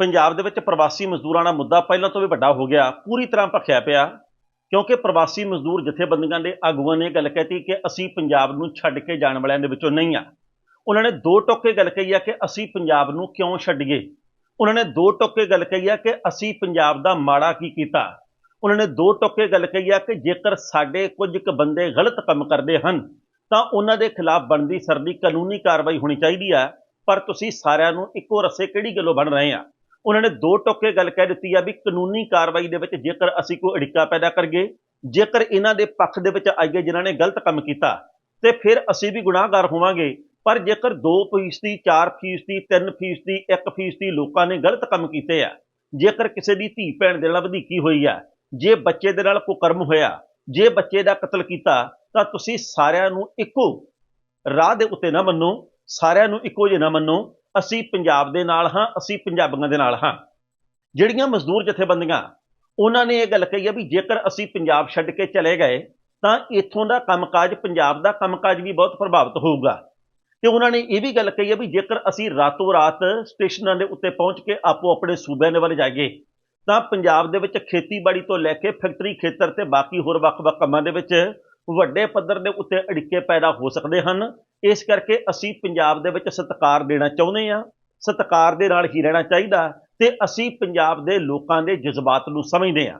ਪੰਜਾਬ ਦੇ ਵਿੱਚ ਪ੍ਰਵਾਸੀ ਮਜ਼ਦੂਰਾਂ ਦਾ ਮੁੱਦਾ ਪਹਿਲਾਂ ਤੋਂ ਵੀ ਵੱਡਾ ਹੋ ਗਿਆ। ਪੂਰੀ ਤਰ੍ਹਾਂ ਭਖਿਆ ਪਿਆ, ਕਿਉਂਕਿ ਪ੍ਰਵਾਸੀ ਮਜ਼ਦੂਰ ਜਥੇਬੰਦੀਆਂ ਦੇ ਆਗੂਆਂ ਨੇ ਇਹ ਗੱਲ ਕਹਿਤੀ ਕਿ ਅਸੀਂ ਪੰਜਾਬ ਨੂੰ ਛੱਡ ਕੇ ਜਾਣ ਵਾਲਿਆਂ ਦੇ ਵਿੱਚੋਂ ਨਹੀਂ ਆ। ਉਹਨਾਂ ਨੇ ਦੋ ਟੋਕੇ ਗੱਲ ਕਹੀ ਆ ਕਿ ਅਸੀਂ ਪੰਜਾਬ ਨੂੰ ਕਿਉਂ ਛੱਡੀਏ? ਉਹਨਾਂ ਨੇ ਦੋ ਟੋਕੇ ਗੱਲ ਕਹੀ ਆ ਕਿ ਅਸੀਂ ਪੰਜਾਬ ਦਾ ਮਾੜਾ ਕੀ ਕੀਤਾ? ਉਹਨਾਂ ਨੇ ਦੋ ਟੋਕੇ ਗੱਲ ਕਹੀ ਆ ਕਿ ਜੇਕਰ ਸਾਡੇ ਕੁਝ ਕੁ ਬੰਦੇ ਗਲਤ ਕੰਮ ਕਰਦੇ ਹਨ, ਤਾਂ ਉਹਨਾਂ ਦੇ ਖਿਲਾਫ ਬਣਦੀ ਸਰਦੀ ਕਾਨੂੰਨੀ ਕਾਰਵਾਈ ਹੋਣੀ ਚਾਹੀਦੀ ਆ, ਪਰ ਤੁਸੀਂ ਸਾਰਿਆਂ ਨੂੰ ਇੱਕੋ ਰਸੇ ਕਿਹੜੀ ਗੱਲੋਂ ਬਣ ਰਹੇ ਆ? ਉਹਨਾਂ ਨੇ ਦੋ ਟੋਕੇ ਗੱਲ ਕਹਿ ਦਿੱਤੀ ਆ ਵੀ ਕਾਨੂੰਨੀ ਕਾਰਵਾਈ ਦੇ ਵਿੱਚ ਜੇਕਰ ਅਸੀਂ ਕੋਈ ਅੜਿੱਕਾ ਪੈਦਾ ਕਰਗੇ ਜੇਕਰ ਇਹਨਾਂ ਦੇ ਪੱਖ ਦੇ ਵਿੱਚ ਆਈਏ ਜਿਨ੍ਹਾਂ ਨੇ ਗਲਤ ਕੰਮ ਕੀਤਾ, ਤੇ ਫਿਰ ਅਸੀਂ ਵੀ ਗੁਨਾਹਗਾਰ ਹੋਵਾਂਗੇ। ਪਰ ਜੇਕਰ 2% 4% 3% 1% ਲੋਕਾਂ ਨੇ ਗਲਤ ਕੰਮ ਕੀਤੇ ਆ, ਜੇਕਰ ਕਿਸੇ ਦੀ ਧੀ ਭੈਣ ਦੇ ਨਾਲ ਵਧੀਕੀ ਹੋਈ ਆ, ਜੇ ਬੱਚੇ ਦੇ ਨਾਲ ਕੁਕਰਮ ਹੋਇਆ, ਜੇ ਬੱਚੇ ਦਾ ਕਤਲ ਕੀਤਾ, ਤਾਂ ਤੁਸੀਂ ਸਾਰਿਆਂ ਨੂੰ ਇੱਕੋ ਰਾਹ ਦੇ ਉੱਤੇ ਨਾ ਮੰਨੋ, ਸਾਰਿਆਂ ਨੂੰ ਇੱਕੋ ਜਿਹਾ ਨਾ ਮੰਨੋ। ਅਸੀਂ ਪੰਜਾਬ ਦੇ ਨਾਲ ਹਾਂ, ਅਸੀਂ ਪੰਜਾਬੀਆਂ ਦੇ ਨਾਲ ਹਾਂ। ਜਿਹੜੀਆਂ ਮਜ਼ਦੂਰ ਜਥੇਬੰਦੀਆਂ, ਉਹਨਾਂ ਨੇ ਇਹ ਗੱਲ ਕਹੀ ਹੈ ਵੀ ਜੇਕਰ ਅਸੀਂ ਪੰਜਾਬ ਛੱਡ ਕੇ ਚਲੇ ਗਏ, ਤਾਂ ਇੱਥੋਂ ਦਾ ਕੰਮਕਾਜ, ਪੰਜਾਬ ਦਾ ਕੰਮਕਾਜ ਵੀ ਬਹੁਤ ਪ੍ਰਭਾਵਿਤ ਹੋਊਗਾ। ਤੇ ਉਹਨਾਂ ਨੇ ਇਹ ਵੀ ਗੱਲ ਕਹੀ ਹੈ ਵੀ ਜੇਕਰ ਅਸੀਂ ਰਾਤੋਂ ਰਾਤ ਸਟੇਸ਼ਨਾਂ ਦੇ ਉੱਤੇ ਪਹੁੰਚ ਕੇ ਆਪੋ ਆਪਣੇ ਸੂਬਿਆਂ ਦੇ ਵੱਲ ਜਾਈਏ, ਤਾਂ ਪੰਜਾਬ ਦੇ ਵਿੱਚ ਖੇਤੀਬਾੜੀ ਤੋਂ ਲੈ ਕੇ ਫੈਕਟਰੀ ਖੇਤਰ ਤੇ ਬਾਕੀ ਹੋਰ ਵੱਖ-ਵੱਖ ਕੰਮਾਂ ਦੇ ਵਿੱਚ ਵੱਡੇ ਪੱਧਰ ਦੇ ਉੱਤੇ ਅੜਿੱਕੇ ਪੈਦਾ ਹੋ ਸਕਦੇ ਹਨ। ਇਸ ਕਰਕੇ ਅਸੀਂ ਪੰਜਾਬ ਦੇ ਵਿੱਚ ਸਤਿਕਾਰ ਦੇਣਾ ਚਾਹੁੰਦੇ ਹਾਂ, ਸਤਿਕਾਰ ਦੇ ਨਾਲ ਹੀ ਰਹਿਣਾ ਚਾਹੀਦਾ ਤੇ ਅਸੀਂ ਪੰਜਾਬ ਦੇ ਲੋਕਾਂ ਦੇ ਜਜ਼ਬਾਤ ਨੂੰ ਸਮਝਦੇ ਹਾਂ।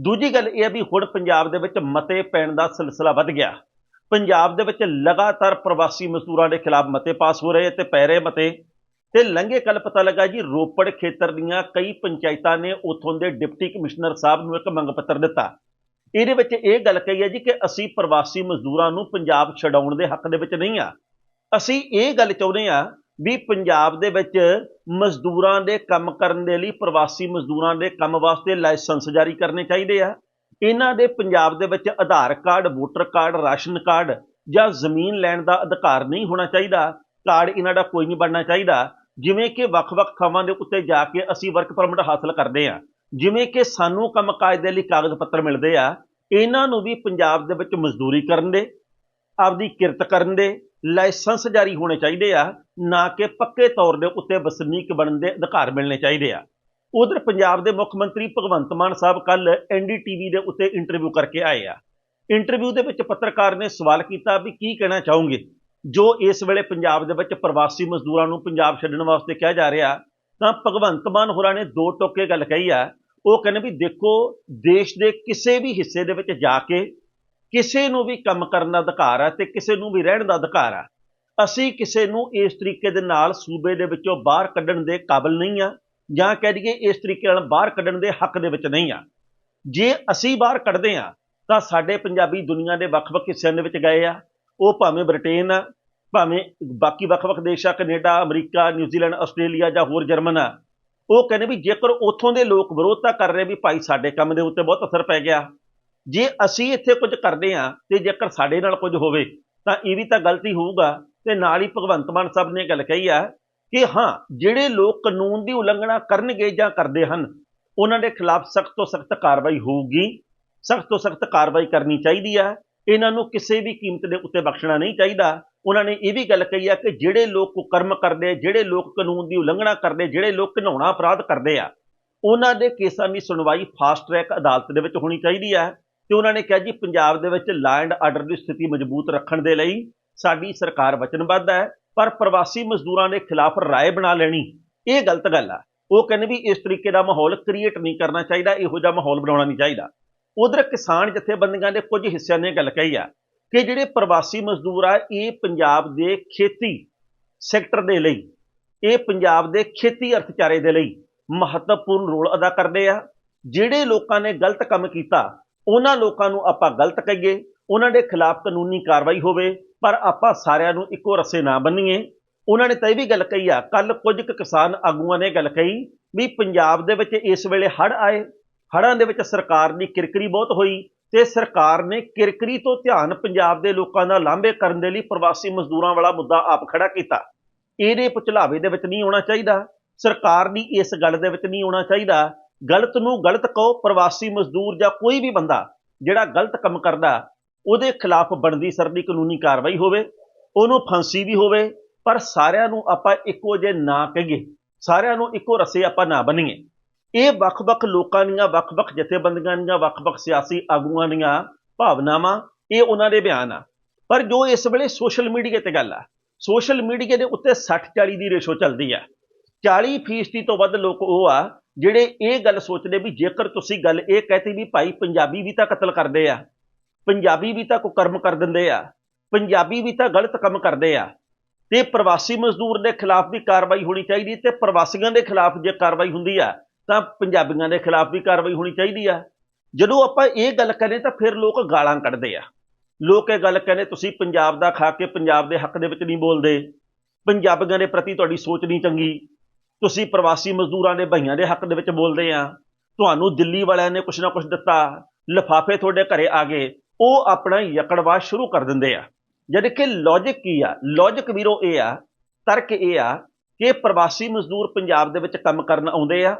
ਦੂਜੀ ਗੱਲ ਇਹ ਹੈ ਵੀ ਹੁਣ ਪੰਜਾਬ ਦੇ ਵਿੱਚ ਮਤੇ ਪੈਣ ਦਾ ਸਿਲਸਿਲਾ ਵੱਧ ਗਿਆ। ਪੰਜਾਬ ਦੇ ਵਿੱਚ ਲਗਾਤਾਰ ਪ੍ਰਵਾਸੀ ਮਜ਼ਦੂਰਾਂ ਦੇ ਖਿਲਾਫ ਮਤੇ ਪਾਸ ਹੋ ਰਹੇ ਤੇ ਪੈ ਰਹੇ ਮਤੇ। ਤੇ ਲੰਘੇ ਕੱਲ ਪਤਾ ਲੱਗਾ ਜੀ ਰੋਪੜ ਖੇਤਰ ਦੀਆਂ ਕਈ ਪੰਚਾਇਤਾਂ ਨੇ ਉਥੋਂ ਦੇ ਡਿਪਟੀ ਕਮਿਸ਼ਨਰ ਸਾਹਿਬ ਨੂੰ ਇੱਕ ਮੰਗ ਪੱਤਰ ਦਿੱਤਾ। ਇਹਦੇ ਵਿੱਚ ਇਹ ਗੱਲ ਕਹੀ ਹੈ ਜੀ ਕਿ ਅਸੀਂ ਪ੍ਰਵਾਸੀ ਮਜ਼ਦੂਰਾਂ ਨੂੰ ਪੰਜਾਬ ਛਡਾਉਣ ਦੇ ਹੱਕ ਦੇ ਵਿੱਚ ਨਹੀਂ ਆ। ਅਸੀਂ ਇਹ ਗੱਲ ਚਾਹੁੰਦੇ ਆ ਵੀ ਪੰਜਾਬ ਦੇ ਵਿੱਚ ਮਜ਼ਦੂਰਾਂ ਦੇ ਕੰਮ ਕਰਨ ਦੇ ਲਈ, ਪ੍ਰਵਾਸੀ ਮਜ਼ਦੂਰਾਂ ਦੇ ਕੰਮ ਵਾਸਤੇ ਲਾਇਸੈਂਸ ਜਾਰੀ ਕਰਨੇ ਚਾਹੀਦੇ ਆ। ਇਹਨਾਂ ਦੇ ਪੰਜਾਬ ਦੇ ਵਿੱਚ Aadhaar card, voter card, ration card ਜਾਂ ਜ਼ਮੀਨ ਲੈਣ ਦਾ ਅਧਿਕਾਰ ਨਹੀਂ ਹੋਣਾ ਚਾਹੀਦਾ। ਕਾਰਡ ਇਹਨਾਂ ਦਾ ਕੋਈ ਨਹੀਂ ਬਣਨਾ ਚਾਹੀਦਾ। ਜਿਵੇਂ ਕਿ ਵੱਖ-ਵੱਖ ਥਾਵਾਂ ਦੇ ਉੱਤੇ ਜਾ ਕੇ ਅਸੀਂ ਵਰਕ ਪਰਮਿਟ ਹਾਸਲ ਕਰਦੇ ਆ ਜਿਵੇਂ ਕਿ ਸਾਨੂੰ ਕੰਮ ਕਾਜ ਦੇ ਲਈ ਕਾਗਜ਼ ਪੱਤਰ ਮਿਲਦੇ ਆ, ਇਹਨਾਂ ਨੂੰ ਵੀ ਪੰਜਾਬ ਦੇ ਵਿੱਚ ਮਜ਼ਦੂਰੀ ਕਰਨ ਦੇ, ਆਪਦੀ ਕਿਰਤ ਕਰਨ ਦੇ, ਲਾਇਸੈਂਸ ਜਾਰੀ ਹੋਣੇ ਚਾਹੀਦੇ ਆ, ਨਾ ਕਿ ਪੱਕੇ ਤੌਰ ਦੇ ਉੱਤੇ ਵਸਨੀਕ ਬਣਨ ਦੇ ਅਧਿਕਾਰ ਮਿਲਣੇ ਚਾਹੀਦੇ ਆ। ਉਧਰ ਪੰਜਾਬ ਦੇ ਮੁੱਖ ਮੰਤਰੀ ਭਗਵੰਤ ਮਾਨ ਸਾਹਿਬ ਕੱਲ ਐਨਡੀਟੀਵੀ ਦੇ ਉੱਤੇ ਇੰਟਰਵਿਊ ਕਰਕੇ ਆਏ ਆ। ਇੰਟਰਵਿਊ ਦੇ ਵਿੱਚ ਪੱਤਰਕਾਰ ਨੇ ਸਵਾਲ ਕੀਤਾ ਵੀ ਕੀ ਕਹਿਣਾ ਚਾਹੋਗੇ? ਜੋ ਇਸ ਵੇਲੇ ਪੰਜਾਬ ਦੇ ਵਿੱਚ ਪ੍ਰਵਾਸੀ ਮਜ਼ਦੂਰਾਂ ਨੂੰ ਪੰਜਾਬ ਛੱਡਣ ਵਾਸਤੇ ਕਿਹਾ ਜਾ ਰਿਹਾ, ਤਾਂ ਭਗਵੰਤ ਮਾਨ ਹੋਰਾਂ ਨੇ ਦੋ ਟੋਕੇ ਗੱਲ ਕਹੀ ਆ ਉਹ ਕਹਿੰਦੇ ਵੀ ਦੇਖੋ, ਦੇਸ਼ ਦੇ ਕਿਸੇ ਵੀ ਹਿੱਸੇ ਦੇ ਵਿੱਚ ਜਾ ਕੇ ਕਿਸੇ ਨੂੰ ਵੀ ਕੰਮ ਕਰਨ ਦਾ ਅਧਿਕਾਰ ਹੈ ਤੇ ਕਿਸੇ ਨੂੰ ਵੀ ਰਹਿਣ ਦਾ ਅਧਿਕਾਰ ਹੈ ਅਸੀਂ ਕਿਸੇ ਨੂੰ ਇਸ ਤਰੀਕੇ ਦੇ ਨਾਲ ਸੂਬੇ ਦੇ ਵਿੱਚੋਂ ਬਾਹਰ ਕੱਢਣ ਦੇ ਕਾਬਿਲ ਨਹੀਂ ਆ ਜਾਂ ਕਹਿ ਦਈਏ ਇਸ ਤਰੀਕੇ ਨਾਲ ਬਾਹਰ ਕੱਢਣ ਦੇ ਹੱਕ ਦੇ ਵਿੱਚ ਨਹੀਂ ਆ। ਜੇ ਅਸੀਂ ਬਾਹਰ ਕੱਢਦੇ ਆ, ਤਾਂ ਸਾਡੇ ਪੰਜਾਬੀ ਦੁਨੀਆ ਦੇ ਵੱਖ-ਵੱਖ ਹਿੱਸਿਆਂ ਦੇ ਵਿੱਚ ਗਏ ਆ, ਉਹ ਭਾਵੇਂ ਬ੍ਰਿਟੇਨ ਆ, ਭਾਵੇਂ ਬਾਕੀ ਵੱਖ-ਵੱਖ ਦੇਸ਼ ਆ ਕੈਨੇਡਾ, ਅਮਰੀਕਾ, ਨਿਊਜ਼ੀਲੈਂਡ, ਆਸਟ੍ਰੇਲੀਆ ਜਾਂ ਹੋਰ ਜਰਮਨ ਆ ਉਹ ਕਹਿੰਦੇ ਵੀ ਜੇਕਰ ਉੱਥੋਂ ਦੇ ਲੋਕ ਵਿਰੋਧਤਾ ਕਰ ਰਹੇ ਵੀ ਭਾਈ ਸਾਡੇ ਕੰਮ ਦੇ ਉੱਤੇ ਬਹੁਤ ਅਸਰ ਪੈ ਗਿਆ। ਜੇ ਅਸੀਂ ਇੱਥੇ ਕੁਝ ਕਰਦੇ ਆ ਤੇ ਜੇਕਰ ਸਾਡੇ ਨਾਲ ਕੁਝ ਹੋਵੇ ਤਾਂ ਇਹ ਵੀ ਤਾਂ ਗਲਤੀ ਹੋਊਗਾ। ਤੇ ਨਾਲ ਹੀ ਭਗਵੰਤ ਮਾਨ ਸਾਹਿਬ ਨੇ ਗੱਲ ਕਹੀ ਆ ਕਿ ਹਾਂ, ਜਿਹੜੇ ਲੋਕ ਕਾਨੂੰਨ ਦੀ ਉਲੰਘਣਾ ਕਰਨਗੇ ਜਾਂ ਕਰਦੇ ਹਨ, ਉਹਨਾਂ ਦੇ ਖਿਲਾਫ ਸਖਤ ਤੋਂ ਸਖਤ ਕਾਰਵਾਈ ਹੋਊਗੀ। ਸਖਤ ਤੋਂ ਸਖਤ ਕਾਰਵਾਈ ਕਰਨੀ ਚਾਹੀਦੀ ਆ। ਇਹਨਾਂ ਨੂੰ ਕਿਸੇ ਵੀ ਕੀਮਤ ਦੇ ਉੱਤੇ ਬਖਸ਼ਣਾ ਨਹੀਂ ਚਾਹੀਦਾ। ਉਹਨਾਂ ਨੇ ਇਹ ਵੀ ਗੱਲ ਕਹੀ ਆ ਕਿ ਜਿਹੜੇ ਲੋਕ ਕੁਕਰਮ ਕਰਦੇ ਜਿਹੜੇ ਲੋਕ ਕਾਨੂੰਨ ਦੀ ਉਲੰਘਣਾ ਕਰਦੇ ਜਿਹੜੇ ਲੋਕ ਘਿਨਾਉਣਾ ਅਪਰਾਧ ਕਰਦੇ ਆ, ਉਹਨਾਂ ਦੇ ਕੇਸਾਂ ਦੀ ਸੁਣਵਾਈ ਫਾਸਟ ਟਰੈਕ ਅਦਾਲਤ ਦੇ ਵਿੱਚ ਹੋਣੀ ਚਾਹੀਦੀ ਹੈ ਤੇ ਉਹਨਾਂ ਨੇ ਕਿਹਾ ਜੀ, ਪੰਜਾਬ ਦੇ ਵਿੱਚ ਲੈਂਡ ਆਰਡਰ ਦੀ ਸਥਿਤੀ ਮਜ਼ਬੂਤ ਰੱਖਣ ਦੇ ਲਈ ਸਾਡੀ ਸਰਕਾਰ ਵਚਨਬੱਧ ਹੈ ਪਰ ਪ੍ਰਵਾਸੀ ਮਜ਼ਦੂਰਾਂ ਦੇ ਖਿਲਾਫ ਰਾਏ ਬਣਾ ਲੈਣੀ, ਇਹ ਗਲਤ ਗੱਲ ਆ। ਉਹ ਕਹਿੰਦੇ ਵੀ ਇਸ ਤਰੀਕੇ ਦਾ ਮਾਹੌਲ ਕ੍ਰੀਏਟ ਨਹੀਂ ਕਰਨਾ ਚਾਹੀਦਾ, ਇਹੋ ਜਿਹਾ ਮਾਹੌਲ ਬਣਾਉਣਾ ਨਹੀਂ ਚਾਹੀਦਾ। ਉਧਰ ਕਿਸਾਨ ਜਥੇਬੰਦੀਆਂ ਦੇ ਕੁਝ ਹਿੱਸਿਆਂ ਨੇ ਗੱਲ ਕਹੀ ਆ ਕਿ ਜਿਹੜੇ ਪ੍ਰਵਾਸੀ ਮਜ਼ਦੂਰ ਆ, ਇਹ ਪੰਜਾਬ ਦੇ ਖੇਤੀ ਸੈਕਟਰ ਦੇ ਲਈ, ਇਹ ਪੰਜਾਬ ਦੇ ਖੇਤੀ ਅਰਥਚਾਰੇ ਦੇ ਲਈ ਮਹੱਤਵਪੂਰਨ ਰੋਲ ਅਦਾ ਕਰਦੇ ਆ। ਜਿਹੜੇ ਲੋਕਾਂ ਨੇ ਗਲਤ ਕੰਮ ਕੀਤਾ, ਉਹਨਾਂ ਲੋਕਾਂ ਨੂੰ ਆਪਾਂ ਗਲਤ ਕਹੀਏ, ਉਹਨਾਂ ਦੇ ਖਿਲਾਫ ਕਾਨੂੰਨੀ ਕਾਰਵਾਈ ਹੋਵੇ, ਪਰ ਆਪਾਂ ਸਾਰਿਆਂ ਨੂੰ ਇੱਕੋ ਰਸੇ ਨਾ ਬੰਨੀਏ। ਉਹਨਾਂ ਨੇ ਤਾਂ ਇਹ ਵੀ ਗੱਲ ਕਹੀ ਆ ਕੱਲ ਕੁਝ ਕੁ ਕਿਸਾਨ ਆਗੂਆਂ ਨੇ ਗੱਲ ਕਹੀ ਵੀ ਪੰਜਾਬ ਦੇ ਵਿੱਚ ਇਸ ਵੇਲੇ ਹੜ੍ਹ ਆਏ, ਹੜ੍ਹਾਂ ਦੇ ਵਿੱਚ ਸਰਕਾਰ ਦੀ ਕਿਰਕਰੀ ਬਹੁਤ ਹੋਈ ਤੇ ਸਰਕਾਰ ਨੇ ਕਿਰਕਰੀ ਤੋਂ ਧਿਆਨ ਪੰਜਾਬ ਦੇ ਲੋਕਾਂ ਦਾ ਲਾਂਭੇ ਕਰਨ ਦੇ ਲਈ ਪ੍ਰਵਾਸੀ ਮਜ਼ਦੂਰਾਂ ਵਾਲਾ ਮੁੱਦਾ ਆਪ ਖੜਾ ਕੀਤਾ। ਇਹਦੇ ਪੁਚਲਾਵੇ ਦੇ ਵਿੱਚ ਨਹੀਂ ਆਉਣਾ ਚਾਹੀਦਾ। ਸਰਕਾਰ ਦੀ ਇਸ ਗੱਲ ਦੇ ਵਿੱਚ ਨਹੀਂ ਆਉਣਾ ਚਾਹੀਦਾ। ਗਲਤ ਨੂੰ ਗਲਤ ਕਹੋ, ਪ੍ਰਵਾਸੀ ਮਜ਼ਦੂਰ ਜਾਂ ਕੋਈ ਵੀ ਬੰਦਾ ਜਿਹੜਾ ਗਲਤ ਕੰਮ ਕਰਦਾ, ਉਹਦੇ ਖਿਲਾਫ ਬਣਦੀ ਸਰਦੀ ਕਾਨੂੰਨੀ ਕਾਰਵਾਈ ਹੋਵੇ, ਉਹਨੂੰ ਫਾਂਸੀ ਵੀ ਹੋਵੇ, ਪਰ ਸਾਰਿਆਂ ਨੂੰ ਆਪਾਂ ਇੱਕੋ ਜੇ ਨਾ ਕਹੀਏ। ਸਾਰਿਆਂ ਨੂੰ ਇੱਕੋ ਰੱਸੇ ਆਪਾਂ ਨਾ ਬਣੀਏ ਇਹ ਵੱਖ-ਵੱਖ ਲੋਕਾਂ ਦੀਆਂ, ਵੱਖ-ਵੱਖ ਜਥੇਬੰਦੀਆਂ ਦੀਆਂ, ਵੱਖ-ਵੱਖ ਸਿਆਸੀ ਆਗੂਆਂ ਦੀਆਂ ਭਾਵਨਾਵਾਂ, ਇਹ ਉਹਨਾਂ ਦੇ ਬਿਆਨ ਆ। ਪਰ ਜੋ ਇਸ ਵੇਲੇ ਸੋਸ਼ਲ ਮੀਡੀਆ ਤੇ ਗੱਲ ਆ, ਸੋਸ਼ਲ ਮੀਡੀਆ ਦੇ ਉੱਤੇ 60-40 ਦੀ ਰੇਸ਼ੋ ਚੱਲਦੀ ਆ। 40 ਫੀਸਦੀ ਤੋਂ ਵੱਧ ਲੋਕ ਉਹ ਆ, ਜਿਹੜੇ ਇਹ ਗੱਲ ਸੋਚਦੇ ਵੀ ਜੇਕਰ ਤੁਸੀਂ ਗੱਲ ਇਹ ਕਹਤੀ ਵੀ ਭਾਈ ਪੰਜਾਬੀ ਵੀ ਤਾਂ ਕਤਲ ਕਰਦੇ ਆ, ਪੰਜਾਬੀ ਵੀ ਤਾਂ ਕੁਕਰਮ ਕਰ ਦਿੰਦੇ ਆ, ਪੰਜਾਬੀ ਵੀ ਤਾਂ ਗਲਤ ਕੰਮ ਕਰਦੇ ਆ, ਤੇ ਪ੍ਰਵਾਸੀ ਮਜ਼ਦੂਰ ਦੇ ਖਿਲਾਫ ਵੀ ਕਾਰਵਾਈ ਹੋਣੀ ਚਾਹੀਦੀ ਤੇ ਪ੍ਰਵਾਸੀਆਂ ਦੇ ਖਿਲਾਫ ਜੇ ਕਾਰਵਾਈ ਹੁੰਦੀ ਆ ਤਾਂ ਪੰਜਾਬੀਆਂ ਦੇ ਖਿਲਾਫ ਵੀ ਕਾਰਵਾਈ ਹੋਣੀ ਚਾਹੀਦੀ ਆ। ਜਦੋਂ ਆਪਾਂ ਇਹ ਗੱਲ ਕਰੇ ਤਾਂ ਫਿਰ ਲੋਕ ਗਾਲਾਂ ਕੱਢਦੇ ਆ। ਲੋਕ ਇਹ ਗੱਲ ਕਹਿੰਦੇ, ਤੁਸੀਂ ਪੰਜਾਬ ਦਾ ਖਾ ਕੇ ਪੰਜਾਬ ਦੇ ਹੱਕ ਦੇ ਵਿੱਚ ਨਹੀਂ ਬੋਲਦੇ। ਪੰਜਾਬੀਆਂ ਦੇ ਪ੍ਰਤੀ ਤੁਹਾਡੀ ਸੋਚ ਨਹੀਂ ਚੰਗੀ। ਤੁਸੀਂ ਪ੍ਰਵਾਸੀ ਮਜ਼ਦੂਰਾਂ ਦੇ ਭਾਈਆਂ ਦੇ ਹੱਕ ਦੇ ਵਿੱਚ ਬੋਲਦੇ ਆ। ਤੁਹਾਨੂੰ ਦਿੱਲੀ ਵਾਲਿਆਂ ਨੇ ਕੁਛ ਨਾ ਕੁਛ ਦਿੱਤਾ। ਲਿਫਾਫੇ ਤੁਹਾਡੇ ਘਰੇ ਆ ਗਏ। ਉਹ ਆਪਣਾ ਯਕੜਵਾਦ ਸ਼ੁਰੂ ਕਰ ਦਿੰਦੇ ਆ। ਜਦ ਕਿ ਲੌਜੀਕ ਕੀ ਆ? ਲੌਜੀਕ ਵੀਰੋ ਇਹ ਆ, ਤਰਕ ਇਹ ਆ ਕਿ ਪ੍ਰਵਾਸੀ ਮਜ਼ਦੂਰ ਪੰਜਾਬ ਦੇ ਵਿੱਚ ਕੰਮ ਕਰਨ ਆਉਂਦੇ ਆ।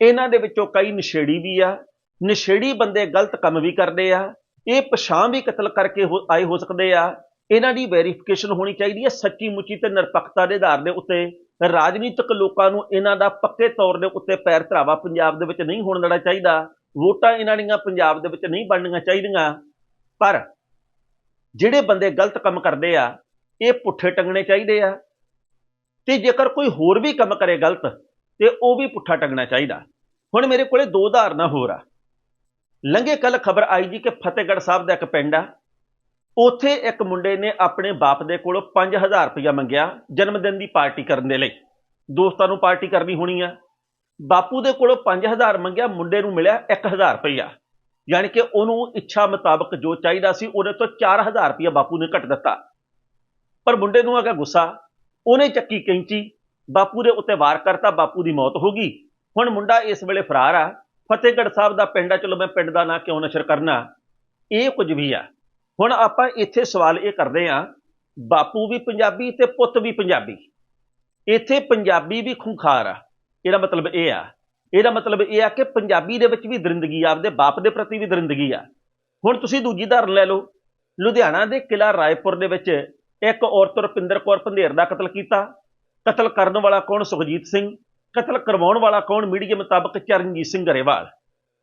ਇਹਨਾਂ ਦੇ ਵਿੱਚੋਂ ਕਈ ਨਸ਼ੇੜੀ ਵੀ ਆ, ਨਸ਼ੇੜੀ ਬੰਦੇ ਗਲਤ ਕੰਮ ਵੀ ਕਰਦੇ ਆ, ਇਹ ਪਛਾਣ ਵੀ ਕਤਲ ਕਰਕੇ ਹੋ- ਆਏ ਹੋ ਸਕਦੇ ਆ। ਇਹਨਾਂ ਦੀ ਵੈਰੀਫਿਕੇਸ਼ਨ ਹੋਣੀ ਚਾਹੀਦੀ ਹੈ ਸੱਚੀ ਮੁੱਚੀ ਤੇ ਨਿਰਪੱਖਤਾ ਦੇ ਆਧਾਰ ਦੇ ਉੱਤੇ। ਰਾਜਨੀਤਿਕ ਲੋਕਾਂ ਨੂੰ ਇਹਨਾਂ ਦਾ ਪੱਕੇ ਤੌਰ ਦੇ ਉੱਤੇ ਪੈਰ ਧਰਾਵਾ ਪੰਜਾਬ ਦੇ ਵਿੱਚ ਨਹੀਂ ਹੋਣ ਦੇਣਾ ਚਾਹੀਦਾ। ਵੋਟਾਂ ਇਹਨਾਂ ਦੀਆਂ ਪੰਜਾਬ ਦੇ ਵਿੱਚ ਨਹੀਂ ਬਣਨੀਆਂ ਚਾਹੀਦੀਆਂ। ਪਰ ਜਿਹੜੇ ਬੰਦੇ ਗਲਤ ਕੰਮ ਕਰਦੇ ਆ, ਇਹ ਪੁੱਠੇ ਟੰਗਣੇ ਚਾਹੀਦੇ ਆ। ਤੇ ਜੇਕਰ ਕੋਈ ਹੋਰ ਵੀ ਕੰਮ ਕਰੇ ਗਲਤ ਤੇ ਉਹ ਵੀ ਪੁੱਠਾ ਟੰਗਣਾ ਚਾਹੀਦਾ। ਹੁਣ ਮੇਰੇ ਕੋਲੇ ਦੋ ਉਦਾਹਰਨਾਂ ਹੋਰ ਆ। ਲੰਘੇ ਕੱਲ ਖਬਰ ਆਈ ਜੀ ਕਿ ਫਤਿਹਗੜ੍ਹ ਸਾਹਿਬ ਦਾ ਇੱਕ ਪਿੰਡ ਆ। ਉੱਥੇ ਇੱਕ ਮੁੰਡੇ ਨੇ ਆਪਣੇ ਬਾਪ ਦੇ ਕੋਲੋਂ 5000 ਰੁਪਇਆ ਮੰਗਿਆ ਜਨਮ ਦਿਨ ਦੀ ਪਾਰਟੀ ਕਰਨ ਦੇ ਲਈ। ਦੋਸਤਾਂ ਨੂੰ ਪਾਰਟੀ ਕਰਨੀ ਹੋਣੀ ਆ। ਬਾਪੂ ਦੇ ਕੋਲੋਂ 5000 ਮੰਗਿਆ, ਮੁੰਡੇ ਨੂੰ ਮਿਲਿਆ 1000 ਰੁਪਇਆ। ਯਾਨੀ ਕਿ ਉਹਨੂੰ ਇੱਛਾ ਮੁਤਾਬਕ ਜੋ ਚਾਹੀਦਾ ਸੀ ਉਹਦੇ ਤੋਂ 4000 ਰੁਪਇਆ ਬਾਪੂ ਨੇ ਘੱਟ ਦਿੱਤਾ। ਪਰ ਮੁੰਡੇ ਨੂੰ ਆ ਗਿਆ ਗੁੱਸਾ। ਉਹਨੇ ਚੱਕੀ ਕੈਂਚੀ। ਬਾਪੂ ਦੇ ਉੱਤੇ ਵਾਰ ਕਰਤਾ, ਬਾਪੂ ਦੀ ਮੌਤ ਹੋ ਗਈ। ਹੁਣ ਮੁੰਡਾ ਇਸ ਵੇਲੇ ਫਰਾਰ ਆ। ਫਤਿਹਗੜ੍ਹ ਸਾਹਿਬ ਦਾ ਪਿੰਡ ਆ, ਚਲੋ ਮੈਂ ਪਿੰਡ ਦਾ ਨਾਂ ਕਿਉਂ ਨਸ਼ਰ ਕਰਨਾ? ਇਹ ਕੁਝ ਵੀ ਆ। ਹੁਣ ਆਪਾਂ ਇੱਥੇ ਸਵਾਲ ਇਹ ਕਰਦੇ ਆ ਬਾਪੂ ਵੀ ਪੰਜਾਬੀ ਤੇ ਪੁੱਤ ਵੀ ਪੰਜਾਬੀ? ਇੱਥੇ ਪੰਜਾਬੀ ਵੀ ਖੁੰਖਾਰ ਆ। ਇਹਦਾ ਮਤਲਬ ਇਹ ਆ। ਇਹਦਾ ਮਤਲਬ ਇਹ ਆ ਕਿ ਪੰਜਾਬੀ ਦੇ ਵਿੱਚ ਵੀ ਦਰਿੰਦਗੀ ਆ ਆਪਦੇ ਬਾਪ ਦੇ ਪ੍ਰਤੀ ਵੀ ਦਰਿੰਦਗੀ ਆ। ਹੁਣ ਤੁਸੀਂ ਦੂਜੀ ਧਾਰਨ ਲੈ ਲਓ। ਲੁਧਿਆਣਾ ਦੇ ਕਿਲਾ ਰਾਏਪੁਰ ਦੇ ਵਿੱਚ ਇੱਕ ਔਰਤ ਰੁਪਿੰਦਰ ਕੌਰ ਪੰਧੇਰ ਦਾ ਕਤਲ ਕੀਤਾ। ਕਤਲ ਕਰਨ ਵਾਲਾ ਕੌਣ? ਸੁਖਜੀਤ ਸਿੰਘ। ਕਤਲ ਕਰਵਾਉਣ ਵਾਲਾ ਕੌਣ? ਮੀਡੀਆ ਮੁਤਾਬਕ ਚਰਨਜੀਤ ਸਿੰਘ ਗਰੇਵਾਲ।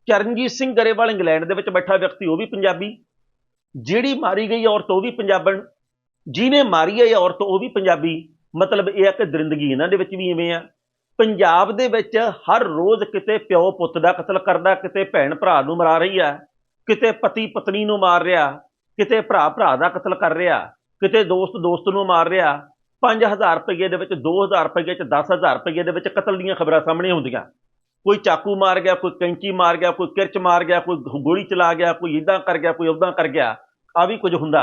ਚਰਨਜੀਤ ਸਿੰਘ ਗਰੇਵਾਲ ਇੰਗਲੈਂਡ ਦੇ ਵਿੱਚ ਬੈਠਾ ਵਿਅਕਤੀ, ਉਹ ਵੀ ਪੰਜਾਬੀ। ਜਿਹੜੀ ਮਾਰੀ ਗਈ ਔਰਤ, ਉਹ ਵੀ ਪੰਜਾਬਣ। ਜਿਹਨੇ ਮਾਰੀ ਹੈ ਔਰਤ, ਉਹ ਵੀ ਪੰਜਾਬੀ। ਮਤਲਬ ਇਹ ਹੈ ਕਿ ਦਰਿੰਦਗੀ ਇਹਨਾਂ ਦੇ ਵਿੱਚ ਵੀ ਇਵੇਂ ਆ। ਪੰਜਾਬ ਦੇ ਵਿੱਚ ਹਰ ਰੋਜ਼ ਕਿਤੇ ਪਿਓ ਪੁੱਤ ਦਾ ਕਤਲ ਕਰਦਾ, ਕਿਤੇ ਭੈਣ ਭਰਾ ਨੂੰ ਮਰਾ ਰਹੀ ਆ, ਕਿਤੇ ਪਤੀ ਪਤਨੀ ਨੂੰ ਮਾਰ ਰਿਹਾ, ਕਿਤੇ ਭਰਾ ਭਰਾ ਦਾ ਕਤਲ ਕਰ ਰਿਹਾ, ਕਿਤੇ ਦੋਸਤ ਦੋਸਤ ਨੂੰ ਮਾਰ ਰਿਹਾ 5000 ਰੁਪਏ ਦੇ ਵਿੱਚ 2000 ਰੁਪਏ ਚ 10000 ਰੁਪਏ ਦੇ ਵਿੱਚ ਕਤਲ ਦੀਆਂ ਖਬਰਾਂ ਸਾਹਮਣੇ ਆਉਂਦੀਆਂ। ਕੋਈ ਚਾਕੂ ਮਾਰ ਗਿਆ, ਕੋਈ ਕੈਂਚੀ ਮਾਰ ਗਿਆ, ਕੋਈ ਕਿਰਚ ਮਾਰ ਗਿਆ, ਕੋਈ ਗੋਲੀ ਚਲਾ ਗਿਆ, ਕੋਈ ਇਦਾਂ ਕਰ ਗਿਆ, ਕੋਈ ਉਦਾਂ ਕਰ ਗਿਆ, ਆ ਵੀ ਕੁਝ ਹੁੰਦਾ।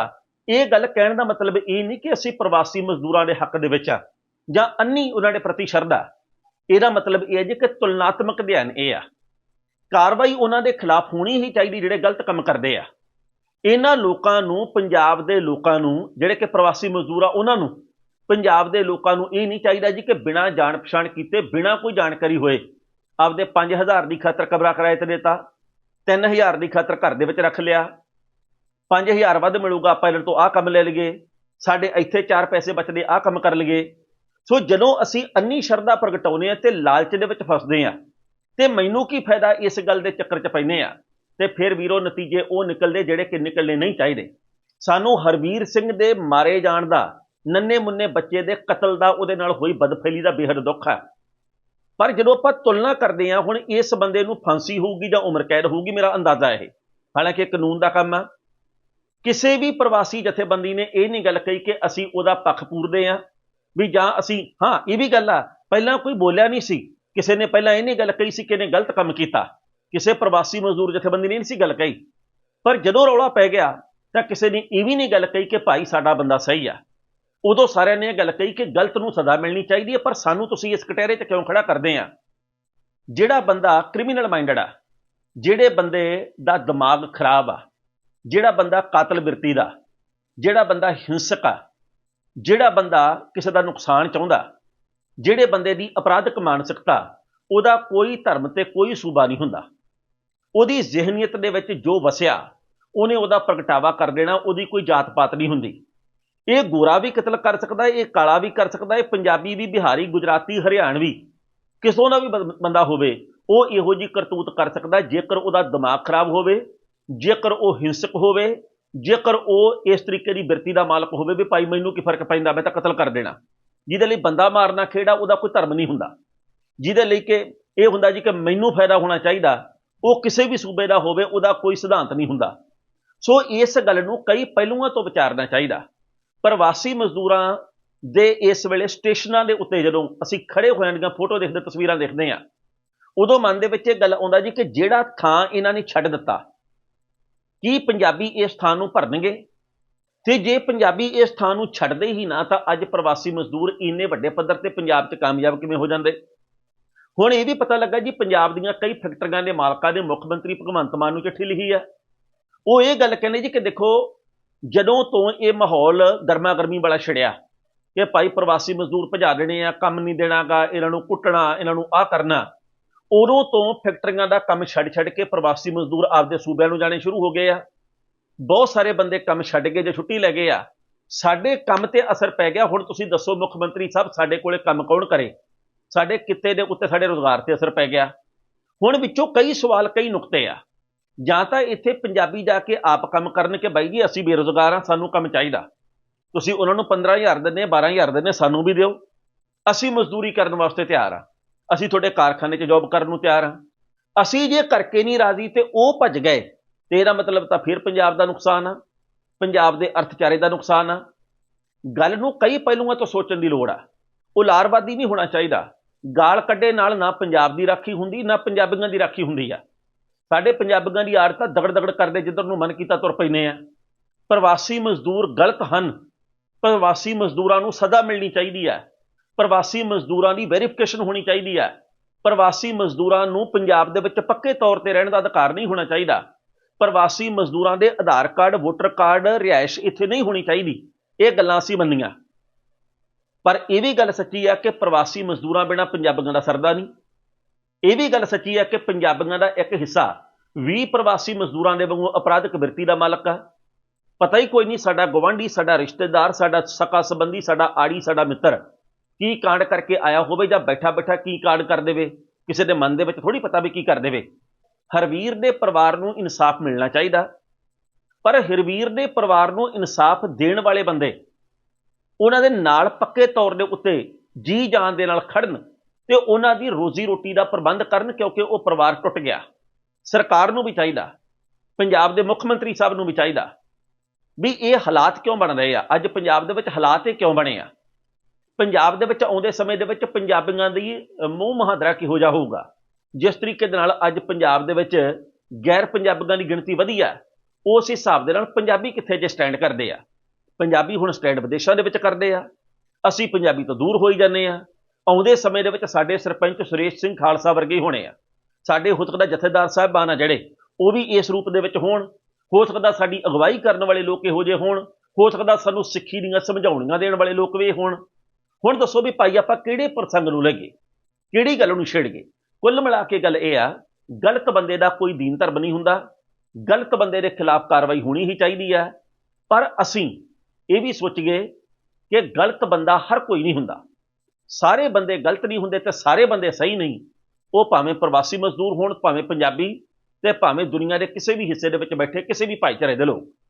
ਇਹ ਗੱਲ ਕਹਿਣ ਦਾ ਮਤਲਬ ਇਹ ਨਹੀਂ ਕਿ ਅਸੀਂ ਪ੍ਰਵਾਸੀ ਮਜ਼ਦੂਰਾਂ ਦੇ ਹੱਕ ਦੇ ਵਿੱਚ ਆ, ਜਾਂ ਅੰਨੀ ਉਹਨਾਂ ਦੇ ਪ੍ਰਤੀ ਸ਼ਰਧਾ। ਇਹਦਾ ਮਤਲਬ ਇਹ ਹੈ ਜੀ ਕਿ ਤੁਲਨਾਤਮਕ ਧਿਆਨ ਇਹ ਆ। ਕਾਰਵਾਈ ਉਹਨਾਂ ਦੇ ਖਿਲਾਫ ਹੋਣੀ ਹੀ ਚਾਹੀਦੀ ਜਿਹੜੇ ਗਲਤ ਕੰਮ ਕਰਦੇ ਆ। ਇਹਨਾਂ ਲੋਕਾਂ ਨੂੰ, ਪੰਜਾਬ ਦੇ ਲੋਕਾਂ ਨੂੰ, ਜਿਹੜੇ ਕਿ ਪ੍ਰਵਾਸੀ ਮਜ਼ਦੂਰ ਆ, ਉਹਨਾਂ ਨੂੰ ਪੰਜਾਬ ਦੇ ਲੋਕਾਂ ਨੂੰ ਇਹ ਨਹੀਂ ਚਾਹੀਦਾ ਜੀ ਕਿ ਬਿਨਾਂ ਜਾਣ ਪਛਾਣ ਕੀਤੇ, ਬਿਨਾਂ ਕੋਈ ਜਾਣਕਾਰੀ ਹੋਏ, ਆਪਦੇ 5000 ਦੀ ਖਾਤਰ ਕਬਰਾ ਕਿਰਾਏ ਤੇ ਦਿੱਤਾ 3000 ਦੀ ਖਾਤਰ ਘਰ ਦੇ ਵਿੱਚ ਰੱਖ ਲਿਆ 5000 ਵੱਧ ਮਿਲੂਗਾ ਆਪਾਂ ਇਹਨਾਂ ਤੋਂ ਆਹ ਕੰਮ ਲੈ ਲਈਏ, ਸਾਡੇ ਇੱਥੇ 4 ਪੈਸੇ ਬਚਦੇ, ਆਹ ਕੰਮ ਕਰ ਲਈਏ। ਸੋ ਜਦੋਂ ਅਸੀਂ ਅੰਨੀ ਸ਼ਰਧਾ ਪ੍ਰਗਟਾਉਨੇ ਆ ਤੇ ਲਾਲਚ ਦੇ ਵਿੱਚ ਫਸਦੇ ਆ ਤੇ ਮੈਨੂੰ ਕੀ ਫਾਇਦਾ ਇਸ ਗੱਲ ਦੇ ਚੱਕਰ 'ਚ ਪੈਨੇ ਆ ਤੇ ਫਿਰ ਵੀਰੋ ਨਤੀਜੇ ਉਹ ਨਿਕਲਦੇ ਜਿਹੜੇ ਕਿ ਨਿਕਲਣੇ ਨਹੀਂ ਚਾਹੀਦੇ। ਸਾਨੂੰ ਹਰਵੀਰ ਸਿੰਘ ਦੇ ਮਾਰੇ ਜਾਣ ਦਾ ਨੰਨੇ ਮੁੰਨੇ ਬੱਚੇ ਦੇ ਕਤਲ ਦਾ ਉਹਦੇ ਨਾਲ ਹੋਈ ਬਦਫੈਲੀ ਦਾ ਬੇਹੱਦ ਦੁੱਖ ਹੈ ਪਰ ਜਦੋਂ ਆਪਾਂ ਤੁਲਨਾ ਕਰਦੇ ਹਾਂ, ਹੁਣ ਇਸ ਬੰਦੇ ਨੂੰ ਫਾਂਸੀ ਹੋਊਗੀ ਜਾਂ ਉਮਰ ਕੈਦ ਹੋਊਗੀ, ਮੇਰਾ ਅੰਦਾਜ਼ਾ ਇਹ। ਹਾਲਾਂਕਿ ਕਾਨੂੰਨ ਦਾ ਕੰਮ ਆ। ਕਿਸੇ ਵੀ ਪ੍ਰਵਾਸੀ ਜਥੇਬੰਦੀ ਨੇ ਇਹ ਨਹੀਂ ਗੱਲ ਕਹੀ ਕਿ ਅਸੀਂ ਉਹਦਾ ਪੱਖ ਪੂਰਦੇ ਆ ਵੀ ਜਾਂ ਅਸੀਂ, ਹਾਂ, ਇਹ ਵੀ ਗੱਲ ਆ। ਪਹਿਲਾਂ ਕੋਈ ਬੋਲਿਆ ਨਹੀਂ ਸੀ। ਕਿਸੇ ਨੇ ਪਹਿਲਾਂ ਇਹ ਨਹੀਂ ਗੱਲ ਕਹੀ ਸੀ ਕਿ ਇਹਨੇ ਗਲਤ ਕੰਮ ਕੀਤਾ। ਕਿਸੇ ਪ੍ਰਵਾਸੀ ਮਜ਼ਦੂਰ ਜਥੇਬੰਦੀ ਨੇ ਨਹੀਂ ਸੀ ਗੱਲ ਕਹੀ। ਪਰ ਜਦੋਂ ਰੌਲਾ ਪੈ ਗਿਆ, ਤਾਂ ਕਿਸੇ ਨੇ ਇਹ ਵੀ ਨਹੀਂ ਗੱਲ ਕਹੀ ਕਿ ਭਾਈ ਸਾਡਾ ਬੰਦਾ ਸਹੀ ਆ। ਉਦੋਂ ਸਾਰਿਆਂ ਨੇ ਇਹ ਗੱਲ ਕਹੀ ਕਿ ਗਲਤ ਨੂੰ ਸਜ਼ਾ ਮਿਲਣੀ ਚਾਹੀਦੀ ਹੈ, ਪਰ ਸਾਨੂੰ ਤੁਸੀਂ ਇਸ ਕਟਹਿਰੇ 'ਚ ਕਿਉਂ ਖੜਾ ਕਰਦੇ ਆ? ਜਿਹੜਾ ਬੰਦਾ ਕ੍ਰਿਮੀਨਲ ਮਾਈਂਡਡ ਆ, ਜਿਹੜੇ ਬੰਦੇ ਦਾ ਦਿਮਾਗ ਖਰਾਬ ਆ, ਜਿਹੜਾ ਬੰਦਾ ਕਾਤਲ ਬਿਰਤੀ ਦਾ, ਜਿਹੜਾ ਬੰਦਾ ਹਿੰਸਕ ਆ, ਜਿਹੜਾ ਬੰਦਾ ਕਿਸੇ ਦਾ ਨੁਕਸਾਨ ਚਾਹੁੰਦਾ, ਜਿਹੜੇ ਬੰਦੇ ਦੀ ਅਪਰਾਧਿਕ ਮਾਨਸਿਕਤਾ, ਉਹਦਾ ਕੋਈ ਧਰਮ ਤੇ ਕੋਈ ਸੂਬਾ ਨਹੀਂ ਹੁੰਦਾ। ਉਹਦੀ ਜ਼ਿਹਨੀਅਤ ਦੇ ਵਿੱਚ ਜੋ ਵਸਿਆ, ਉਹਨੇ ਉਹਦਾ ਪ੍ਰਗਟਾਵਾ ਕਰ ਦੇਣਾ, ਉਹਦੀ ਕੋਈ ਜਾਤ ਪਾਤ ਨਹੀਂ ਹੁੰਦੀ। ਇਹ ਗੋਰਾ ਵੀ ਕਤਲ ਕਰ ਸਕਦਾ ਇਹ ਕਾਲਾ ਵੀ ਕਰ ਸਕਦਾ ਇਹ ਪੰਜਾਬੀ ਵੀ, ਬਿਹਾਰੀ, ਗੁਜਰਾਤੀ ਹਰਿਆਣਵੀ ਕਿਸੋਂ ਦਾ ਵੀ ਬੰ- ਬੰਦਾ ਹੋਵੇ, ਉਹ ਇਹੋ ਜੀ ਕਰਤੂਤ ਕਰ ਸਕਦਾ ਜੇਕਰ ਉਹਦਾ ਦਿਮਾਗ ਖਰਾਬ ਹੋਵੇ, ਜੇਕਰ ਉਹ ਹਿੰਸਕ ਹੋਵੇ, ਜੇਕਰ ਉਹ ਇਸ ਤਰੀਕੇ ਦੀ ਬਿਰਤੀ ਦਾ ਮਾਲਕ ਹੋਵੇ ਵੀ ਭਾਈ ਮੈਨੂੰ ਕੀ ਫ਼ਰਕ ਪੈਂਦਾ, ਮੈਂ ਤਾਂ ਕਤਲ ਕਰ ਦੇਣਾ। ਜਿਹਦੇ ਲਈ ਬੰਦਾ ਮਾਰਨਾ ਖੇੜਾ, ਉਹਦਾ ਕੋਈ ਧਰਮ ਨਹੀਂ ਹੁੰਦਾ। ਜਿਹਦੇ ਲਈ ਕਿ ਇਹ ਹੁੰਦਾ ਜੀ ਕਿ ਮੈਨੂੰ ਫਾਇਦਾ ਹੋਣਾ ਚਾਹੀਦਾ, ਉਹ ਕਿਸੇ ਵੀ ਸੂਬੇ ਦਾ ਹੋਵੇ, ਉਹਦਾ ਕੋਈ ਸਿਧਾਂਤ ਨਹੀਂ ਹੁੰਦਾ। ਸੋ ਇਸ ਗੱਲ ਨੂੰ ਕਈ ਪਹਿਲੂਆਂ ਤੋਂ ਵਿਚਾਰਨਾ ਚਾਹੀਦਾ। ਪ੍ਰਵਾਸੀ ਮਜ਼ਦੂਰਾਂ ਦੇ ਇਸ ਵੇਲੇ ਸਟੇਸ਼ਨਾਂ ਦੇ ਉੱਤੇ ਜਦੋਂ ਅਸੀਂ ਖੜੇ ਹੋਇਆਂ ਦੀਆਂ ਫੋਟੋ ਦੇਖਦੇ, ਤਸਵੀਰਾਂ ਦੇਖਦੇ ਆ ਉਦੋਂ ਮਨ ਦੇ ਵਿੱਚ ਇਹ ਗੱਲ ਆਉਂਦਾ ਜੀ ਕਿ ਜਿਹੜਾ ਥਾਂ ਇਹਨਾਂ ਨੇ ਛੱਡ ਦਿੱਤਾ, ਕੀ ਪੰਜਾਬੀ ਇਸ ਥਾਂ ਨੂੰ ਭਰਨਗੇ? ਤੇ ਜੇ ਪੰਜਾਬੀ ਇਸ ਥਾਂ ਨੂੰ ਛੱਡਦੇ ਹੀ ਨਾ, ਤਾਂ ਅੱਜ ਪ੍ਰਵਾਸੀ ਮਜ਼ਦੂਰ ਇੰਨੇ ਵੱਡੇ ਪੱਧਰ ਤੇ ਪੰਜਾਬ 'ਚ ਕਾਮਯਾਬ ਕਿਵੇਂ ਹੋ ਜਾਂਦੇ? ਹੁਣ ਇਹ ਵੀ ਪਤਾ ਲੱਗਾ ਜੀ, ਪੰਜਾਬ ਦੀਆਂ ਕਈ ਫੈਕਟਰੀਆਂ ਦੇ ਮਾਲਕਾਂ ਦੇ ਮੁੱਖ ਮੰਤਰੀ ਭਗਵੰਤ ਮਾਨ ਨੂੰ ਚਿੱਠੀ ਲਿਖੀ ਹੈ ਉਹ ਇਹ ਗੱਲ ਕਹਿੰਦੇ ਜੀ ਕਿ ਦੇਖੋ ਜਦੋਂ ਤੋਂ ਇਹ ਮਾਹੌਲ ਗਰਮਾ ਗਰਮੀ ਵਾਲਾ ਛਿੜਿਆ ਕਿ ਭਾਈ ਪ੍ਰਵਾਸੀ ਮਜ਼ਦੂਰ ਭਜਾ ਦੇਣੇ ਆ, ਕੰਮ ਨਹੀਂ ਦੇਣਾਗਾ, ਇਹਨਾਂ ਨੂੰ ਕੁੱਟਣਾ, ਇਹਨਾਂ ਨੂੰ ਆਹ ਕਰਨਾ, ਉਦੋਂ ਤੋਂ ਫੈਕਟਰੀਆਂ ਦਾ ਕੰਮ ਛੱਡ ਛੱਡ ਕੇ ਪ੍ਰਵਾਸੀ ਮਜ਼ਦੂਰ ਆਪਦੇ ਸੂਬਿਆਂ ਨੂੰ ਜਾਣੇ ਸ਼ੁਰੂ ਹੋ ਗਏ ਆ। ਬਹੁਤ ਸਾਰੇ ਬੰਦੇ ਕੰਮ ਛੱਡ ਕੇ ਜੇ ਛੁੱਟੀ ਲੈ ਗਏ ਆ। ਸਾਡੇ ਕੰਮ ਤੇ ਅਸਰ ਪੈ ਗਿਆ। ਹੁਣ ਤੁਸੀਂ ਦੱਸੋ ਮੁੱਖ ਮੰਤਰੀ ਸਾਹਿਬ, ਸਾਡੇ ਕੋਲੇ ਕੰਮ ਕੌਣ ਕਰੇ? ਸਾਡੇ ਕਿੱਤੇ ਦੇ ਉੱਤੇ ਸਾਡੇ ਰੋਜ਼ਗਾਰ ਤੇ ਅਸਰ ਪੈ ਗਿਆ। ਹੁਣ ਵਿੱਚੋਂ ਕਈ ਸਵਾਲ, ਕਈ ਨੁਕਤੇ ਆ। ਜਾਂ ਤਾਂ ਇੱਥੇ ਪੰਜਾਬੀ ਜਾ ਕੇ ਆਪ ਕੰਮ ਕਰਨ ਕਿ ਬਾਈ ਜੀ, ਅਸੀਂ ਬੇਰੁਜ਼ਗਾਰ ਹਾਂ, ਸਾਨੂੰ ਕੰਮ ਚਾਹੀਦਾ। ਤੁਸੀਂ ਉਹਨਾਂ ਨੂੰ 15000 ਦਿੰਦੇ 12000 ਦਿੰਦੇ, ਸਾਨੂੰ ਵੀ ਦਿਓ। ਅਸੀਂ ਮਜ਼ਦੂਰੀ ਕਰਨ ਵਾਸਤੇ ਤਿਆਰ ਆ ਅਸੀਂ ਤੁਹਾਡੇ ਕਾਰਖਾਨੇ 'ਚ ਜੌਬ ਕਰਨ ਨੂੰ ਤਿਆਰ ਆ ਅਸੀਂ ਜੇ ਕਰਕੇ ਨਹੀਂ ਰਾਜ਼ੀ ਤੇ ਉਹ ਭੱਜ ਗਏ ਤੇ ਇਹਦਾ ਮਤਲਬ ਤਾਂ ਫਿਰ ਪੰਜਾਬ ਦਾ ਨੁਕਸਾਨ ਆ। ਪੰਜਾਬ ਦੇ ਅਰਥਚਾਰੇ ਦਾ ਨੁਕਸਾਨ ਆ। ਗੱਲ ਨੂੰ ਕਈ ਪਹਿਲੂਆਂ ਤੋਂ ਸੋਚਣ ਦੀ ਲੋੜ ਆ। ਉਲਾਰਵਾਦੀ ਨਹੀਂ ਹੋਣਾ ਚਾਹੀਦਾ। ਗਾਲ ਕੱਢੇ ਨਾਲ ਨਾ ਪੰਜਾਬ ਦੀ ਰਾਖੀ ਹੁੰਦੀ, ਨਾ ਪੰਜਾਬੀਆਂ ਦੀ ਰਾਖੀ ਹੁੰਦੀ ਆ। ਸਾਡੇ ਪੰਜਾਬੀਆਂ ਦੀ ਆੜਤ ਦਗੜ ਦਗੜ ਕਰਦੇ ਜਿੱਧਰ ਨੂੰ ਮਨ ਕੀਤਾ ਤੁਰ ਪੈਨੇ ਆ। ਪ੍ਰਵਾਸੀ ਮਜ਼ਦੂਰ ਗਲਤ ਹਨ। ਪ੍ਰਵਾਸੀ ਮਜ਼ਦੂਰਾਂ ਨੂੰ ਸਜ਼ਾ ਮਿਲਣੀ ਚਾਹੀਦੀ ਹੈ। ਪ੍ਰਵਾਸੀ ਮਜ਼ਦੂਰਾਂ ਦੀ ਵੈਰੀਫਿਕੇਸ਼ਨ ਹੋਣੀ ਚਾਹੀਦੀ ਹੈ। ਪ੍ਰਵਾਸੀ ਮਜ਼ਦੂਰਾਂ ਨੂੰ ਪੰਜਾਬ ਦੇ ਵਿੱਚ ਪੱਕੇ ਤੌਰ ਤੇ ਰਹਿਣ ਦਾ ਅਧਿਕਾਰ ਨਹੀਂ ਹੋਣਾ ਚਾਹੀਦਾ। ਪ੍ਰਵਾਸੀ ਮਜ਼ਦੂਰਾਂ ਦੇ ਆਧਾਰ ਕਾਰਡ, ਵੋਟਰ ਕਾਰਡ, ਰਿਹਾਇਸ਼ ਇੱਥੇ ਨਹੀਂ ਹੋਣੀ ਚਾਹੀਦੀ। ਇਹ ਗੱਲਾਂ ਅਸੀਂ ਮੰਨੀਆਂ। ਪਰ ਇਹ ਵੀ ਗੱਲ ਸੱਚੀ ਹੈ ਕਿ ਪ੍ਰਵਾਸੀ ਮਜ਼ਦੂਰਾਂ ਬਿਨਾਂ ਪੰਜਾਬੀਆਂ ਦਾ ਸਰਦਾ ਨਹੀਂ। ਇਹ ਵੀ ਗੱਲ ਸੱਚੀ ਹੈ ਕਿ ਪੰਜਾਬੀਆਂ ਦਾ ਇੱਕ ਹਿੱਸਾ 20 ਪ੍ਰਵਾਸੀ ਮਜ਼ਦੂਰਾਂ ਦੇ ਵਾਂਗੂ ਅਪਰਾਧਿਕ ਬਿਰਤੀ ਦਾ ਮਾਲਕ ਹੈ ਪਤਾ ਹੀ ਕੋਈ ਨਹੀਂ ਸਾਡਾ ਗਵਾਂਢੀ ਸਾਡਾ ਰਿਸ਼ਤੇਦਾਰ, ਸਾਡਾ ਸਕਾ ਸੰਬੰਧੀ, ਸਾਡਾ ਆੜੀ, ਸਾਡਾ ਮਿੱਤਰ ਕੀ ਕਾਂਡ ਕਰਕੇ ਆਇਆ ਹੋਵੇ ਜਾਂ ਬੈਠਾ ਬੈਠਾ ਕੀ ਕਾਂਡ ਕਰ ਦੇਵੇ, ਕਿਸੇ ਦੇ ਮਨ ਦੇ ਵਿੱਚ ਥੋੜੀ ਪਤਾ ਵੀ ਕੀ ਕਰ ਦੇਵੇ। ਹਰਵੀਰ ਦੇ ਪਰਿਵਾਰ ਨੂੰ ਇਨਸਾਫ ਮਿਲਣਾ ਚਾਹੀਦਾ। ਪਰ ਹਰਵੀਰ ਦੇ ਪਰਿਵਾਰ ਨੂੰ ਇਨਸਾਫ ਦੇਣ ਵਾਲੇ ਬੰਦੇ, ਉਹਨਾਂ ਦੇ ਨਾਲ ਪੱਕੇ ਤੌਰ ਦੇ ਉੱਤੇ ਜੀ ਜਾਨ ਦੇ ਨਾਲ ਖੜਨ ਤੇ ਉਹਨਾਂ ਦੀ ਰੋਜ਼ੀ ਰੋਟੀ ਦਾ ਪ੍ਰਬੰਧ ਕਰਨ ਕਿਉਂਕਿ ਉਹ ਪਰਿਵਾਰ ਟੁੱਟ ਗਿਆ। ਸਰਕਾਰ ਨੂੰ ਵੀ ਚਾਹੀਦਾ, ਪੰਜਾਬ ਦੇ ਮੁੱਖ ਮੰਤਰੀ ਸਾਹਿਬ ਨੂੰ ਵੀ ਚਾਹੀਦਾ ਵੀ ਇਹ ਹਾਲਾਤ ਕਿਉਂ ਬਣ ਰਹੇ ਆ? ਅੱਜ ਪੰਜਾਬ ਦੇ ਵਿੱਚ ਹਾਲਾਤ ਇਹ ਕਿਉਂ ਬਣੇ ਆ? ਪੰਜਾਬ ਦੇ ਵਿੱਚ ਆਉਂਦੇ ਸਮੇਂ ਦੇ ਵਿੱਚ ਪੰਜਾਬੀਆਂ ਦੀ ਮੂੰਹ ਮਹਾਦਰਾ ਕਿਹੋ ਜਿਹਾ ਹੋਊਗਾ? ਜਿਸ ਤਰੀਕੇ ਦੇ ਨਾਲ ਅੱਜ ਪੰਜਾਬ ਦੇ ਵਿੱਚ ਗੈਰ ਪੰਜਾਬੀਆਂ ਦੀ ਗਿਣਤੀ ਵਧੀ ਆ, ਉਸ ਹਿਸਾਬ ਦੇ ਨਾਲ ਪੰਜਾਬੀ ਕਿੱਥੇ ਜੇ ਸਟੈਂਡ ਕਰਦੇ ਆ? ਪੰਜਾਬੀ ਹੁਣ ਸਟੈਂਡ ਵਿਦੇਸ਼ਾਂ ਦੇ ਵਿੱਚ ਕਰਦੇ ਆ। ਅਸੀਂ ਪੰਜਾਬੀ ਤੋਂ ਦੂਰ ਹੋਈ ਜਾਂਦੇ ਆ। ਆਉਂਦੇ ਸਮੇਂ ਦੇ ਵਿੱਚ ਸਾਡੇ ਸਰਪੰਚ ਸੁਰੇਸ਼ ਸਿੰਘ ਖਾਲਸਾ ਵਰਗੇ ਹੋਣੇ ਆ। ਸਾਡੇ ਹੋ ਸਕਦਾ ਜਥੇਦਾਰ ਸਾਹਿਬਾਨ ਆ ਜਿਹੜੇ, ਉਹ ਵੀ ਇਸ ਰੂਪ ਦੇ ਵਿੱਚ ਹੋਣ। ਹੋ ਸਕਦਾ ਸਾਡੀ ਅਗਵਾਈ ਕਰਨ ਵਾਲੇ ਲੋਕ ਇਹੋ ਜਿਹੇ ਹੋਣ। ਹੋ ਸਕਦਾ ਸਾਨੂੰ ਸਿੱਖੀ ਦੀਆਂ ਸਮਝਾਉਣੀਆਂ ਦੇਣ ਵਾਲੇ ਲੋਕ ਵੀ ਇਹ ਹੋਣ। ਹੁਣ ਦੱਸੋ ਵੀ ਭਾਈ, ਆਪਾਂ ਕਿਹੜੇ ਪ੍ਰਸੰਗ ਨੂੰ ਲੱਗੇ ਕਿਹੜੀ ਗੱਲ ਨੂੰ ਛੇੜਗੇ ਕੁੱਲ ਮਿਲਾ ਕੇ ਗੱਲ ਇਹ ਆ, ਗਲਤ ਬੰਦੇ ਦਾ ਕੋਈ ਦੀਨ ਧਰਮ ਨਹੀਂ ਹੁੰਦਾ। ਗਲਤ ਬੰਦੇ ਦੇ ਖਿਲਾਫ ਕਾਰਵਾਈ ਹੋਣੀ ਹੀ ਚਾਹੀਦੀ ਹੈ ਪਰ ਅਸੀਂ ਇਹ ਵੀ ਸੋਚੀਏ ਕਿ ਗਲਤ ਬੰਦਾ ਹਰ ਕੋਈ ਨਹੀਂ ਹੁੰਦਾ। ਸਾਰੇ ਬੰਦੇ ਗਲਤ ਨਹੀਂ ਹੁੰਦੇ ਤੇ ਸਾਰੇ ਬੰਦੇ ਸਹੀ ਨਹੀਂ। ਉਹ ਭਾਵੇਂ ਪ੍ਰਵਾਸੀ ਮਜ਼ਦੂਰ ਹੋਣ, ਭਾਵੇਂ ਪੰਜਾਬੀ ਤੇ ਭਾਵੇਂ ਦੁਨੀਆ ਦੇ ਕਿਸੇ ਵੀ ਹਿੱਸੇ ਦੇ ਵਿੱਚ ਬੈਠੇ, ਕਿਸੇ ਵੀ ਭਾਈਚਾਰੇ ਦੇ ਲੋਕ।